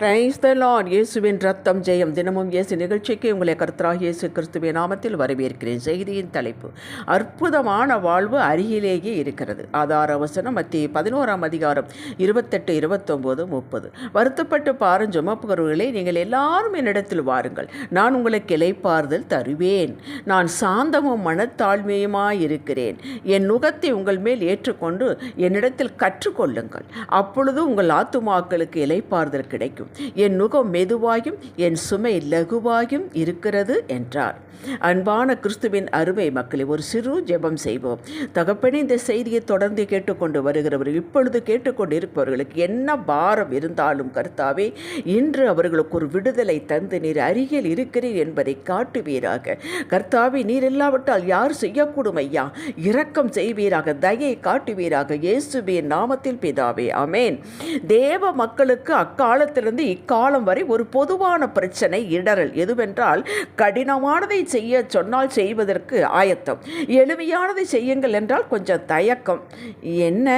Praise the Lord இயேசுவின் ரத்தம் ஜெயம் தினமும் இயேசு நிகழ்ச்சிக்கு உங்களை கருத்தராக இயேசு கிறிஸ்துவின் நாமத்தில் வரவேற்கிறேன். செய்தியின் தலைப்பு அற்புதமான வாழ்வு அருகிலேயே இருக்கிறது. ஆதார வசனம் மத்திய பதினோராம் அதிகாரம் இருபத்தெட்டு இருபத்தொம்போது முப்பது. வருத்தப்பட்டு பாரும் ஜுமப்புகிறவர்களே நீங்கள் எல்லாரும் என்னிடத்தில் வாருங்கள். நான் உங்களுக்கு இலைப்பாறுதல் தருவேன். நான் சாந்தமும் மனத்தாழ்மையுமாய் இருக்கிறேன். என் நுகத்தை உங்கள் மேல் ஏற்றுக்கொண்டு என்னிடத்தில் கற்றுக்கொள்ளுங்கள். அப்பொழுது உங்கள் ஆத்துமாக்களுக்கு இலைப்பாறுதல் கிடைக்கும். என் நுகம் மெதுவாயும் என் சுமை லகுவாயும் இருக்கிறது என்றார். அன்பான கிறிஸ்துவின் அருமை மக்களை ஒரு சிறு ஜெபம் செய்வோம். தகப்பனே இந்த செய்தியை தொடர்ந்து கேட்டுக்கொண்டு வருகிறவர் இப்பொழுது கேட்டுக்கொண்டு இருப்பவர்களுக்கு என்ன பாரம் இருந்தாலும் கர்த்தாவே இன்று அவர்களுக்கு ஒரு விடுதலை தந்து நீர் அருகில் இருக்கிறீர் என்பதை காட்டுவீராக. கர்த்தாவே நீர் இல்லாவிட்டால் யார் செய்யக்கூடும் ஐயா? இரக்கம் செய்வீராக தயை காட்டுவீராக. இயேசுவின் நாமத்தில் பிதாவே அமேன் தேவ மக்களுக்கு அக்காலத்திலிருந்து இருந்து இக்காலம் வரை ஒரு பொதுவான பிரச்சனை இடரல் எதுவென்றால் கடினமானதை செய்ய சொன்னால் செய்வதற்கு ஆயத்தம். எளிமையானதை செய்யுங்கள் என்றால் கொஞ்சம் தயக்கம். என்ன?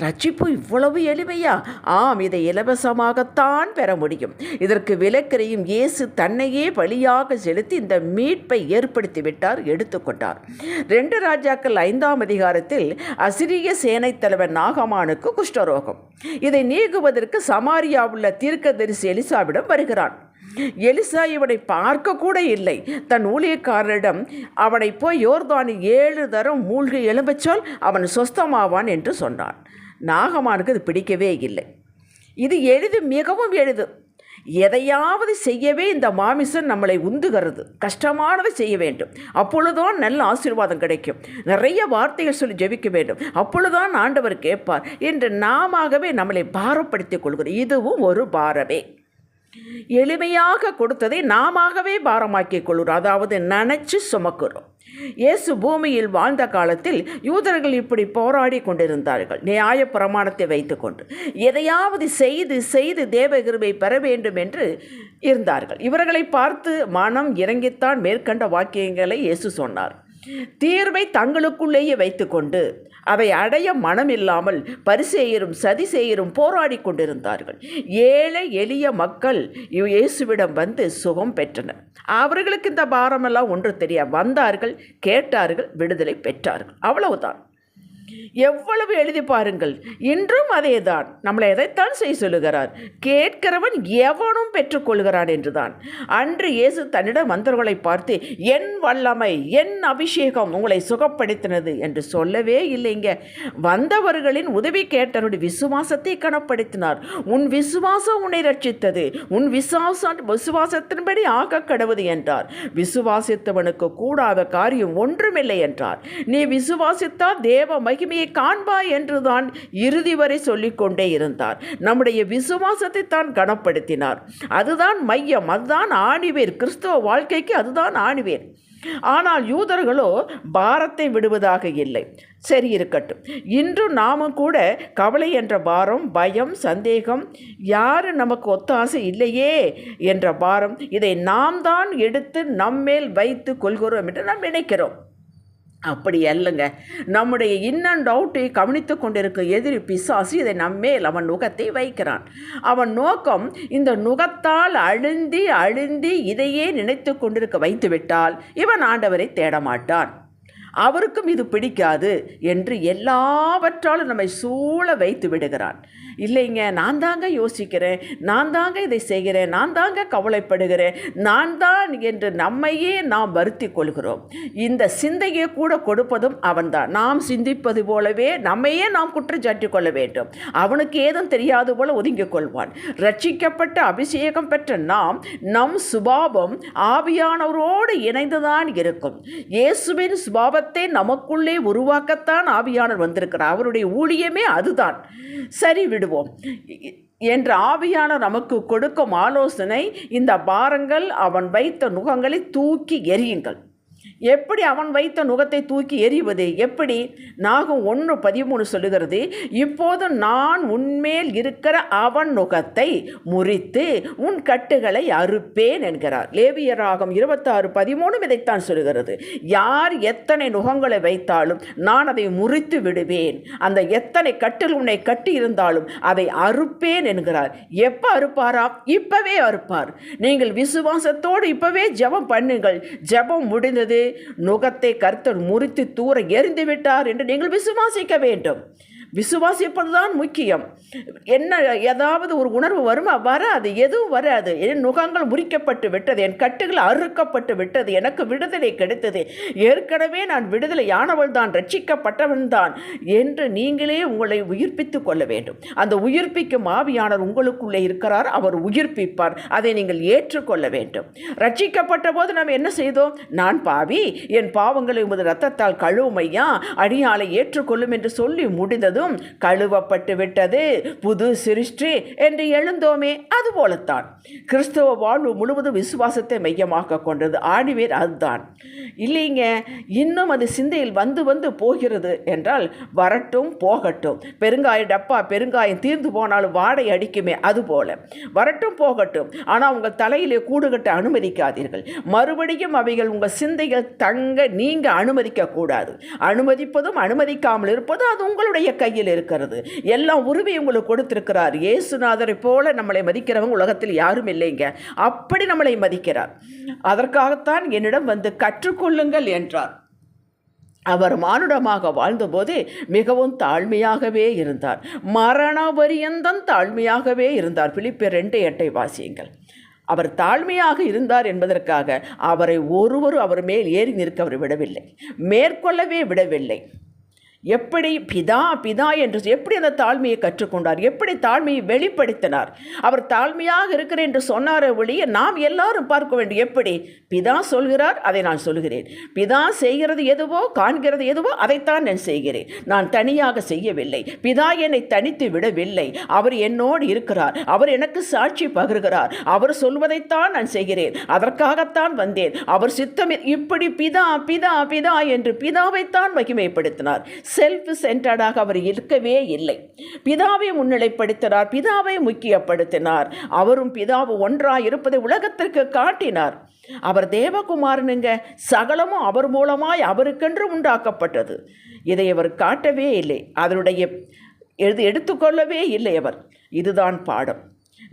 ரட்சிப்பு இவ்வளவு எளிமையா? ஆம் இதை இலவசமாகத்தான் பெற முடியும். இதற்கு விலக்கரையும் இயேசு தன்னையே பலியாக செலுத்தி இந்த மீட்பை ஏற்படுத்திவிட்டார் எடுத்துக்கொண்டார். ரெண்டு ராஜாக்கள் ஐந்தாம் அதிகாரத்தில் அசிரிய சேனைத் தலைவர் நாகமானுக்கு குஷ்டரோகம். இதை நீக்குவதற்கு சமாரியா உள்ள தீர்க்கதரிசி எலிசாவிடம் வருகிறான். எலிசா இவனை பார்க்க கூட இல்லை. தன் ஊழியக்காரரிடம் அவனை போய் யோர்தானில் ஏழு தரம் மூழ்கி எழும்பச்சொல் அவன் சொஸ்தமாவான் என்று சொன்னான். நாகமானுக்கு அது பிடிக்கவே இல்லை. இது எளிது மிகவும் எளிது. எதையாவது செய்யவே இந்த மாமிசம் நம்மளை உந்துகிறது. கஷ்டமானதை செய்ய வேண்டும். அப்பொழுதுதான் நல்ல ஆசீர்வாதம் கிடைக்கும். நிறைய வார்த்தைகள் சொல்லி ஜெபிக்க வேண்டும். அப்பொழுதுதான் ஆண்டவர் கேட்பார். என்று நாமவே நம்மளை பாரப்படுத்திக் கொள்கிறோம். இதுவும் ஒரு பாரமே. எளிமையாக கொடுத்ததை நாமவே பாரமாக்கிக் கொள்கிறோம் அதாவது நினச்சி சுமக்கிறோம். இயேசு பூமியில் வாழ்ந்த காலத்தில் யூதர்கள் இப்படி போராடி கொண்டிருந்தார்கள். நியாய பிரமாணத்தை வைத்துக்கொண்டு எதையாவது செய்து செய்து தேவகிருபை பெற வேண்டும் என்று இருந்தார்கள். இவர்களை பார்த்து மனம் இறங்கித்தான் மேற்கண்ட வாக்கியங்களை இயேசு சொன்னார். தீர்வை தங்களுக்குள்ளேயே வைத்துக்கொண்டு அவை அடைய மனமில்லாமல் பரிசெயரும் சதிசெயரும் போராடி கொண்டிருந்தார்கள். ஏழை எளிய மக்கள் இயேசுவிடம் வந்து சுகம் பெற்றனர். அவர்களுக்கு இந்த பாரமெல்லாம் ஒன்று தெரிய வந்தார்கள் கேட்டார்கள் விடுதலை பெற்றார்கள். அவ்வளவுதான். எவ்வளவு எழுதி பாருங்கள். இன்றும் அதேதான். நம்மளை எதைத்தான் செய்ய சொல்லுகிறார்? கேட்கிறவன் எவனும் பெற்றுக்கொள்கிறான் என்றுதான். அன்று இயேசு தன்னிடம் வந்தவர்களை பார்த்து என் வல்லமை என் அபிஷேகம் உங்களை சுகப்படுத்தினது என்று சொல்லவே இல்லைங்க. வந்தவர்களின் உதவி கேட்டவருடைய விசுவாசத்தை கனப்படுத்தினார். உன் விசுவாசம் உன்னை ரட்சித்தது உன் விசுவாசம் விசுவாசத்தின்படி ஆக கடவுது என்றார். விசுவாசித்தவனுக்கு கூடாத காரியம் ஒன்றுமில்லை என்றார். நீ விசுவாசித்தால் தேவ மகிமையை காண்பாய் என்றுதான் இறுதி வரை சொல்லிக்கொண்டே இருந்தார். நம்முடைய விசுவாசத்தை தான் கனப்படுத்தினார். அதுதான் மையம் அதுதான் ஆணிவேர். கிறிஸ்தவ வாழ்க்கைக்கு அதுதான் ஆணிவேர். ஆனால் யூதர்களோ பாரத்தை விடுவதாக இல்லை. சரி இருக்கட்டும். இன்று நாமும் கூட கவலை என்ற பாரம் பயம் சந்தேகம் யாரும் நமக்கு ஒத்தாசை இல்லையே என்ற பாரம் இதை நாம் தான் எடுத்து நம்மேல் வைத்து கொள்கிறோம் என்று நாம் நினைக்கிறோம். அப்படி அல்லங்க. நம்முடைய இன் அண்ட் அவுட்டை கவனித்து கொண்டிருக்கும் எதிரி பிசாசு இதை நம்மேல் அவன் நுகத்தை வைக்கிறான். அவன் நோக்கம் இந்த நுகத்தால் அழுந்தி அழுந்தி இதையே நினைத்து கொண்டிருக்க வைத்துவிட்டால் இவன் ஆண்டவரை தேடமாட்டான். அவருக்கும் இது பிடிக்காது என்று எல்லாவற்றாலும் நம்மை சூழ வைத்து விடுகிறான். இல்லைங்க நான் தாங்க யோசிக்கிறேன் நான் தாங்க இதை செய்கிறேன் நான் தாங்க கவலைப்படுகிறேன் நான் தான் என்று நம்மையே நாம் வருத்தி கொள்கிறோம். இந்த சிந்தையை கூட கொடுப்பதும் அவன்தான். நாம் சிந்திப்பது போலவே நம்மையே நாம் குற்றச்சாட்டி கொள்ள வேண்டும். அவனுக்கு ஏதும் தெரியாது போல ஒதுங்கிக் கொள்வான். ரட்சிக்கப்பட்ட அபிஷேகம் பெற்ற நாம் நம் சுபாவம் ஆவியானவரோடு இணைந்துதான் இருக்கும். இயேசுவின் பாவத்தை நமக்குள்ளே உருவாக்கத்தான் ஆவியானவர் வந்திருக்கிறார். அவருடைய ஊழியமே அதுதான். சரி விடுவோம். என்ற ஆவியான நமக்கு கொடுக்கும் ஆலோசனை இந்த பாரங்கள் அவன் வைத்த நுகங்களை தூக்கி எறியுங்கள். எப்படி அவன் வைத்த நுகத்தை தூக்கி எறிவது? எப்படி? நாகும் ஒன்று பதிமூணு சொல்லுகிறது இப்போது நான் உன்மேல் இருக்கிற அவன் நுகத்தை முறித்து உன் கட்டுகளை அறுப்பேன் என்கிறார். லேவியராகம் இருபத்தாறு பதிமூணும் இதைத்தான் சொல்லுகிறது. யார் எத்தனை நுகங்களை வைத்தாலும் நான் அதை முறித்து விடுவேன். அந்த எத்தனை கட்டில் உன்னை கட்டி இருந்தாலும் அதை அறுப்பேன் என்கிறார். எப்போ அறுப்பாராம் இப்பவே அறுப்பார். நீங்கள் விசுவாசத்தோடு இப்பவே ஜெபம் பண்ணுங்கள். ஜெபம் முடிந்தது. நுகத்தை கர்த்தர் முறித்து தூர எரிந்து விட்டார் என்று நீங்கள் விசுவாசிக்க வேண்டும். விசுவாசிப்பதுதான் முக்கியம். என்ன ஏதாவது ஒரு உணர்வு வருமா? வராது எதுவும் வராது. என் நுகங்கள் முறிக்கப்பட்டு விட்டது என் கட்டுகள் அறுக்கப்பட்டு விட்டது எனக்கு விடுதலை கிடைத்தது. ஏற்கனவே நான் விடுதலை ஆனவள் தான் ரட்சிக்கப்பட்டவன் தான் என்று நீங்களே உங்களை உயிர்ப்பித்து கொள்ள வேண்டும். அந்த உயிர்ப்பிக்கும் ஆவியானவர் உங்களுக்குள்ளே இருக்கிறார் அவர் உயிர்ப்பிப்பார். அதை நீங்கள் ஏற்றுக்கொள்ள வேண்டும். ரட்சிக்கப்பட்ட போது நாம் என்ன செய்தோம்? நான் பாவி என் பாவங்களை உமது ரத்தத்தால் கழுவுமையா? அடியாலை ஏற்றுக்கொள்ளும் என்று சொல்லி முடிந்ததும் கழுவப்பட்டு விட்டது. புது சிருஷ்டி என்று எழுந்தோமே அதுபோலத்தான் கிறிஸ்தவ வாழ்வு முழுவதும் விசுவாசத்தை மையமாக கொண்டது. ஆணிவேர் அதுதான். இல்லைங்க இன்னும் அது சிந்தையில் வந்து வந்து போகிறது என்றால் வரட்டும் போகட்டும். பெருங்காய டப்பா பெருங்காயம் தீர்ந்து போனாலும் வாடை அடிக்குமே அதுபோல வரட்டும் போகட்டும். ஆனால் உங்கள் தலையிலே கூடு கட்ட அனுமதிக்காதீர்கள். மறுபடியும் அவைகள் உங்கள் சிந்தைகள் தங்க நீங்கள் அனுமதிக்கக்கூடாது அனுமதிப்பதும் அனுமதிக்காமல் இருப்பதும் அது உங்களுடைய கை கையில் இருக்கிறது. எல்லாம் உரிமை உங்களுக்கு கொடுத்திருக்கிறார். இயேசுநாதரை போல நம்மளை மதிக்கிறவங்க உலகத்தில் யாரும் இல்லைங்க. அப்படி நம்மளை மதிக்கிறார். அதற்காகத்தான் என்னிடம் வந்து கற்றுக்கொள்ளுங்கள் என்றார். அவர் மானுடமாக வாழ்ந்தபோது மிகவும் தாழ்மையாகவே இருந்தார். மரண பரியந்தம் தாழ்மையாகவே இருந்தார். பிலிப்பை ரெண்டு எட்டை வாசியுங்கள். அவர் தாழ்மையாக இருந்தார் என்பதற்காக அவரை ஒருவரும் அவர் மேல் ஏறி நிற்க அவர் விடவில்லை. மேற்கொள்ளவே விடவில்லை. எப்படி பிதா பிதா என்று எப்படி அந்த தாழ்மையை கற்றுக்கொண்டார்? எப்படி தாழ்மையை வெளிப்படுத்தினார்? அவர் தாழ்மையாக இருக்கிறேன் என்று சொன்னாரே ஒழிய நாம் எல்லாரும் பார்க்க வேண்டும். எப்படி? பிதா சொல்கிறார் அதை நான் சொல்கிறேன். பிதா செய்கிறது எதுவோ காண்கிறது எதுவோ அதைத்தான் நான் செய்கிறேன். நான் தனியாக செய்யவில்லை. பிதா என்னை தனித்து விடவில்லை. அவர் என்னோடு இருக்கிறார். அவர் எனக்கு சாட்சி பகிர்கிறார். அவர் சொல்வதைத்தான் நான் செய்கிறேன். அதற்காகத்தான் வந்தேன். அவர் சித்தம் இப்படி பிதா பிதா பிதா என்று பிதாவைத்தான் மகிமைப்படுத்தினார். செல்ஃப் சென்டர்டாக அவர் இருக்கவே இல்லை. பிதாவை முன்னிலைப்படுத்தினார் பிதாவை முக்கியப்படுத்தினார். அவரும் பிதாவு ஒன்றாக இருப்பதை உலகத்திற்கு காட்டினார். அவர் தேவகுமாரனுங்க சகலமும் அவர் மூலமாய் அவருக்கென்று உண்டாக்கப்பட்டது. இதை அவர் காட்டவே இல்லை. அதனுடைய எது எடுத்துக்கொள்ளவே இல்லை அவர். இதுதான் பாடம்.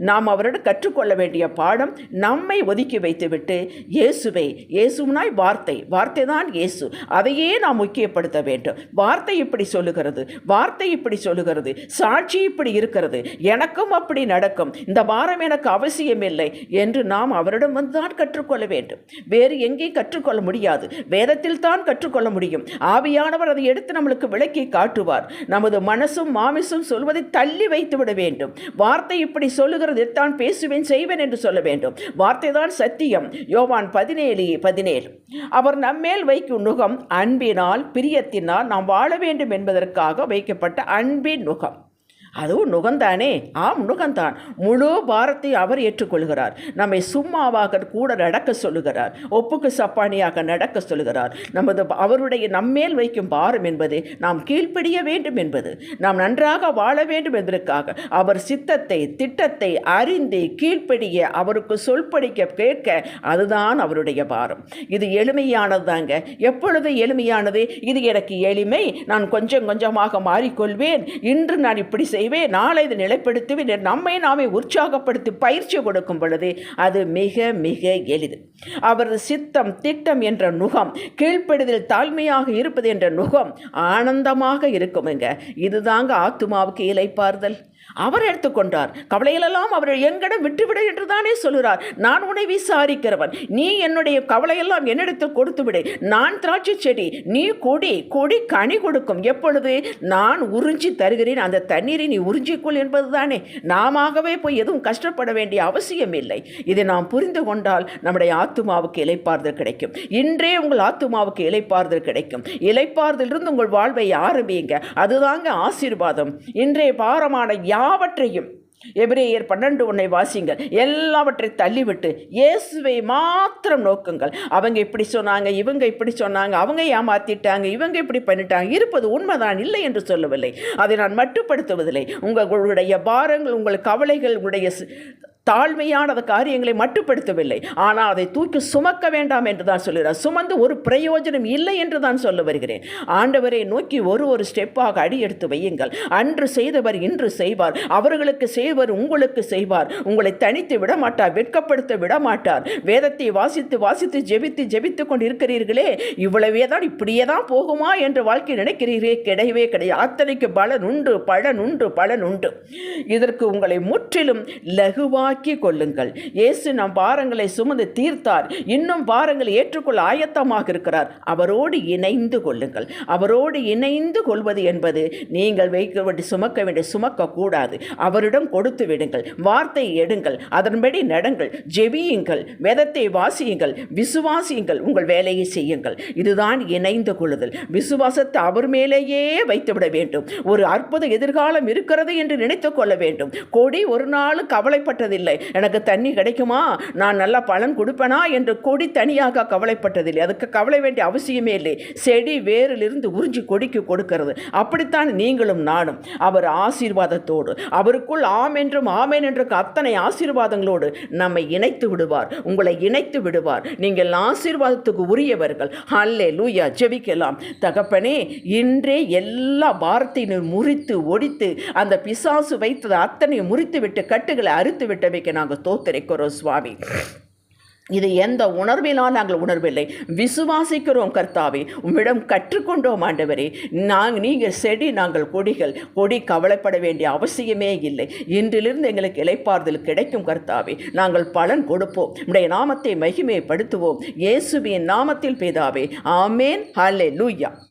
நாம் அவரிடம் கற்றுக்கொள்ள வேண்டிய பாடம் நம்மை ஒதுக்கி வைத்துவிட்டு இயேசுவை இயேசுனாய் வார்த்தை வார்த்தை தான் இயேசு. அதையே நாம் முக்கியப்படுத்த வேண்டும். வார்த்தை இப்படி சொல்லுகிறது வார்த்தை இப்படி சொல்லுகிறது சாட்சி இப்படி இருக்கிறது எனக்கும் அப்படி நடக்கும் இந்த வாரம் எனக்கு அவசியமில்லை என்று நாம் அவரிடம் வந்து தான் கற்றுக்கொள்ள வேண்டும். வேறு எங்கேயும் கற்றுக்கொள்ள முடியாது. வேதத்தில் தான் கற்றுக்கொள்ள முடியும். ஆவியானவர் அதை எடுத்து நம்மளுக்கு விளக்கி காட்டுவார். நமது மனசும் மாமிசும் சொல்வதை தள்ளி வைத்து விட வேண்டும். வார்த்தை இப்படி சொல்லுகிற சொல்லுகிறது தான் பேசுவேன் செய்வேன் என்று சொல்ல வேண்டும். வார்த்தை தான் சத்தியம். யோவான் பதினேழு பதினேழு. அவர் நம்மேல் வைக்கும் நுகம் அன்பினால் பிரியத்தினால் நாம் வாழ வேண்டும் என்பதற்காக வைக்கப்பட்ட அன்பின் நுகம். அதுவும் நுகந்தானே? ஆம் நுகந்தான். முழு பாரத்தை அவர் ஏற்றுக்கொள்கிறார். நம்மை சும்மாவாக கூட நடக்க சொல்லுகிறார். ஒப்புக்கு சப்பானியாக நடக்க சொல்லுகிறார். நமது அவருடைய நம்மேல் வைக்கும் பாரம் என்பது நாம் கீழ்ப்படிய வேண்டும் என்பது. நாம் நன்றாக வாழ வேண்டும் என்பதற்காக அவர் சித்தத்தை திட்டத்தை அறிந்து கீழ்ப்படிய அவருக்கு சொல்படிக்க கேட்க அதுதான் அவருடைய பாரம். இது எளிமையானது தாங்க எப்பொழுது எளிமையானது? இது எனக்கு எளிமை. நான் கொஞ்சம் கொஞ்சமாக மாறிக்கொள்வேன். இன்று நான் இப்படி செய் செய்வே நாளை இது நிலைப்படுத்துவேன் நம்மை நாமே உற்சாகப்படுத்தி பயிற்சி கொடுக்கும் பொழுது அது மிக மிக எளிது. அவரது சித்தம் திட்டம் என்ற நுகம் கீழ்ப்படுதல் தாழ்மையாக இருப்பது என்ற நுகம் ஆனந்தமாக இருக்குமுங்க. இதுதாங்க ஆத்துமாவுக்கு இலைப்பார்தல் அவர் எடுத்துக்கொண்டார் கவலையிலெல்லாம் அவரை எங்கிடம் விட்டுவிடு என்று தானே சொல்கிறார் நான் உன்னை விசாரிக்கிறவன். நீ என்னுடைய கவலையெல்லாம் என்னிடத்தில் கொடுத்து விடு நான் திராட்சை செடி நீ கொடி கொடி கனி கொடுக்கும். எப்பொழுது? நான் உறிஞ்சி தருகிறேன். அந்த தண்ணீரை நீ உறிஞ்சிக்கொள் என்பது தானே நாமவே போய் எதுவும் கஷ்டப்பட வேண்டிய அவசியம் இல்லை. இதை நாம் புரிந்து கொண்டால் நம்முடைய ஆத்துமாவுக்கு இலைப்பாறுதல் கிடைக்கும். இன்றே உங்கள் ஆத்துமாவுக்கு இலைப்பாறுதல் கிடைக்கும். இலைப்பாறுதலிருந்து உங்கள் வாழ்வை ஆரம்பியுங்க. அதுதாங்க ஆசீர்வாதம். இன்றைய பாரமான யாவற்றையும் எபிரேயர் பன்னெண்டு ஒன்றை வாசிங்கள் எல்லாவற்றை தள்ளிவிட்டு இயேசுவை மாத்திரம் நோக்குங்கள். அவங்க இப்படி சொன்னாங்க இவங்க இப்படி சொன்னாங்க அவங்க ஏமாத்திட்டாங்க இவங்க இப்படி பண்ணிட்டாங்க இருப்பது உண்மைதான் இல்லை என்று சொல்லவில்லை. அதை நான் மட்டுப்படுத்துவதில்லை. உங்களுடைய பாரங்கள் உங்கள் கவலைகள் உங்களுடைய தாழ்மையான அந்த காரியங்களை மட்டுப்படுத்தவில்லை. ஆனால் அதை தூக்கி சுமக்க வேண்டாம் என்று தான் சொல்கிறார் சுமந்து ஒரு பிரயோஜனம் இல்லை என்று தான் சொல்ல வருகிறேன். ஆண்டவரை நோக்கி ஒரு ஒரு ஸ்டெப்பாக அடி எடுத்து வையுங்கள். அன்று செய்தவர் இன்று செய்வார். அவர்களுக்கு செய்வர் உங்களுக்கு செய்வார். உங்களை தனித்து விடமாட்டார் வெட்கப்படுத்த விடமாட்டார். வேதத்தை வாசித்து வாசித்து ஜெபித்து ஜெபித்து கொண்டு இருக்கிறீர்களே இவ்வளவே தான் இப்படியே தான் போகுமா என்று வாழ்க்கை நினைக்கிறீர்களே? கிடையவே கிடையாது. அத்தனைக்கு பலன் உண்டு பலன் உண்டு பலன் உண்டு. இதற்கு உங்களை முற்றிலும் லகுவாக்கி கொள்ளுங்கள் இயேசு நம் பாரங்களை சுமந்து தீர்த்தார். இன்னும் பாரங்களை ஏற்றுக்கொள்ள ஆயத்தமாக இருக்கிறார். அவரோடு இணைந்து கொள்ளுங்கள். அவரோடு இணைந்து கொள்வது என்பது நீங்கள் வைக்க வேண்டிய சுமக்க வேண்டிய சுமக்கக்கூடாது. அவரிடம் கொடுத்து விடுங்கள். வார்த்தை எடுங்கள். அதன்படி நடங்கள். ஜெபியுங்கள். வேதத்தை வாசியுங்கள். விசுவாசியுங்கள். உங்கள் வேலையை செய்யுங்கள். இதுதான் இணைந்து கொள்ளுதல். விசுவாசத்தை அவர் மேலேயே வைத்துவிட வேண்டும். ஒரு அற்புத எதிர்காலம் இருக்கிறது என்று நினைத்து கொள்ள வேண்டும். கொடி ஒரு நாளும் கவலைப்பட்டதில்லை. எனக்கு தண்ணி கிடைக்குமா? நான் நல்லா பலன் கொடுப்பேனா? என்று கொடி தனியாக கவலைப்பட்டதில்லை. அதுக்கு கவலை வேண்டிய அவசியமே இல்லை. செடி வேரிலிருந்து உறிஞ்சி கொடிக்கு கொடுக்கிறது. அப்படித்தான் நீங்களும் நானும். அவர் ஆசீர்வாதத்தோடு. அவருக்குள் ஆம் என்றும் ஆமேன் என்றும் அத்தனை ஆசீர்வாதங்களோடு நம்மை இணைத்து விடுவார். உங்களை இணைத்து விடுவார். நீங்கள் ஆசீர்வாதத்துக்கு உரியவர்கள். ஹல்லே லூயா ஜெபிக்கலாம். தகப்பனே இன்றே எல்லா வார்த்தையினும் முறித்து ஒடித்து அந்த பிசாசு வைத்தது அத்தனை முறித்து விட்டு கட்டுகளை அறுத்து விட்டவைக்கு நாங்கள் தோத்தரிக்கிறோம் சுவாமி. இது எந்த உணர்வினால் நாங்கள் உணர்வில்லை. விசுவாசிக்கிறோம் கர்த்தாவே. உம்மிடம் கற்றுக்கொண்டோம் ஆண்டவரே. நாங்கள் நீங்கள் செடி நாங்கள் கொடிகள். கொடி கவலைப்பட வேண்டிய அவசியமே இல்லை. இன்றிலிருந்து எங்களுக்கு இலைப்பாறுதல் கிடைக்கும் கர்த்தாவே. நாங்கள் பலன் கொடுப்போம். உடைய நாமத்தை மகிமைப்படுத்துவோம். இயேசுவின் நாமத்தில் பேதாவே. ஆமேன். ஹலே லூயா